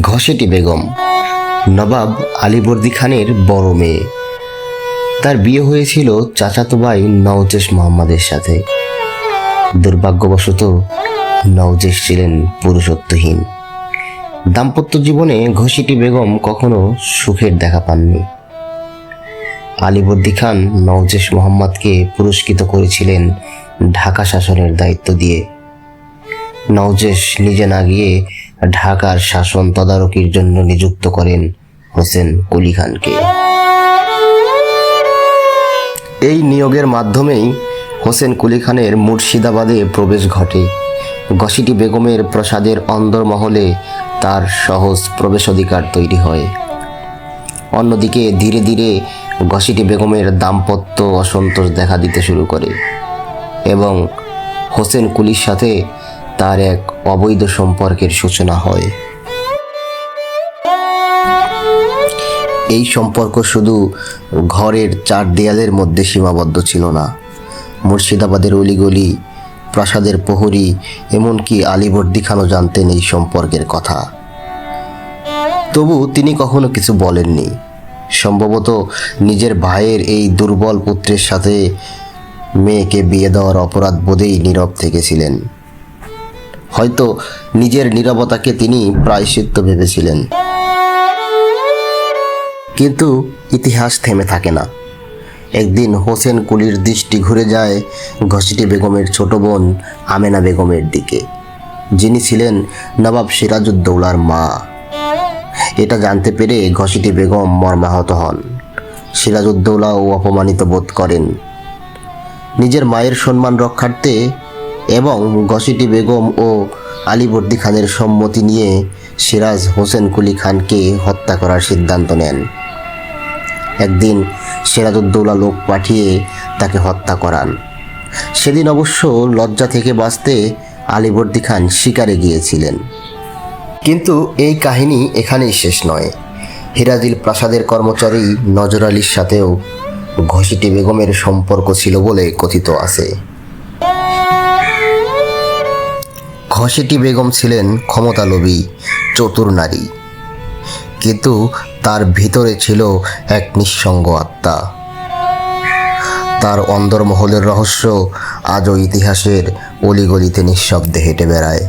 ঘসেটি বেগম। নবাব আলীবর্দী খানের বড় মেয়ে। তার বিয়ে হয়েছিল চাচাতো ভাই নওজেশ মোহাম্মদের সাথে। দুর্ভাগ্যবশত নওজেশ ছিলেন পুরুষত্বহীন। দাম্পত্য জীবনে ঘসিটি বেগম কখনো সুখের দেখা পাননি। আলীবর্দী খান নওজেশ মোহাম্মদকে পুরস্কৃত করেছিলেন ঢাকা শাসনের দায়িত্ব দিয়ে। নওজেশ নিজে না গিয়ে ঢাকার শাসন তদারকির জন্য নিযুক্ত করেন হোসেন কুলি খানকে। এই নিয়োগের মাধ্যমেই হোসেন কুলি খানের মুর্শিদাবাদে প্রবেশ ঘটে। গসিটি বেগমের প্রসাদের অন্দরমহলে তার সহজ প্রবেশাধিকার তৈরি হয়। অন্যদিকে ধীরে ধীরে গসিটি বেগমের দাম্পত্য অসন্তোষ দেখা দিতে শুরু করে এবং হোসেন কুলির সাথে তার এক অবৈধ সম্পর্কের সূচনা হয়। এই সম্পর্ক শুধু ঘরের চার দেয়ালের মধ্যে সীমাবদ্ধ ছিল না। মুর্শিদাবাদের অলিগলি, প্রাসাদের প্রহরী, এমনকি আলিবর্দী খানও জানতেন এই সম্পর্কের কথা। তবু তিনি কখনো কিছু বলেননি। সম্ভবত নিজের ভাইয়ের এই দুর্বল পুত্রের সাথে মেয়েকে বিয়ে দেওয়ার অপরাধ বোধেই নীরব থেকেছিলেন। হয়তো নিজের নিরবতাকে তিনি প্রায়শ্চিত্ত ভেবেছিলেন। কিন্তু ইতিহাস থেমে থাকে না। একদিন হোসেন কুলির দৃষ্টি ঘুরে যায় ঘসিটি বেগমের ছোট বোন আমেনা বেগমের দিকে। যিনি ছিলেন নবাব সিরাজউদ্দৌলার মা। এটা জানতে পেরে ঘসিটি বেগম মর্মাহত হন। সিরাজউদ্দৌলাও অপমানিত বোধ করেন। নিজের মায়ের সম্মান রক্ষার্থে এবং ঘসিটি বেগম ও আলীবর্দী খানের সম্মতি নিয়ে সিরাজ হোসেন কুলি খানকে হত্যা করার সিদ্ধান্ত নেন। একদিন সিরাজউদ্দৌলা লোক পাঠিয়ে তাকে হত্যা করান। সেদিন অবশ্য লজ্জা থেকে বাঁচতে আলীবর্দী খান শিকারে গিয়েছিলেন। কিন্তু এই কাহিনী এখানেই শেষ নয়। হিরাজিল প্রাসাদের কর্মচারী নজর আলীর সাথেও ঘসিটি বেগমের সম্পর্ক ছিল বলে কথিত আছে। ঘসিটি বেগম ছিলেন ক্ষমতালোভী, চতুর নারী। কিন্তু তার ভিতরে ছিল এক নিঃসঙ্গ আত্মা। তার অন্দরমহলের রহস্য আজও ইতিহাসের অলিগলিতে নিঃশব্দে হেঁটে বেড়ায়।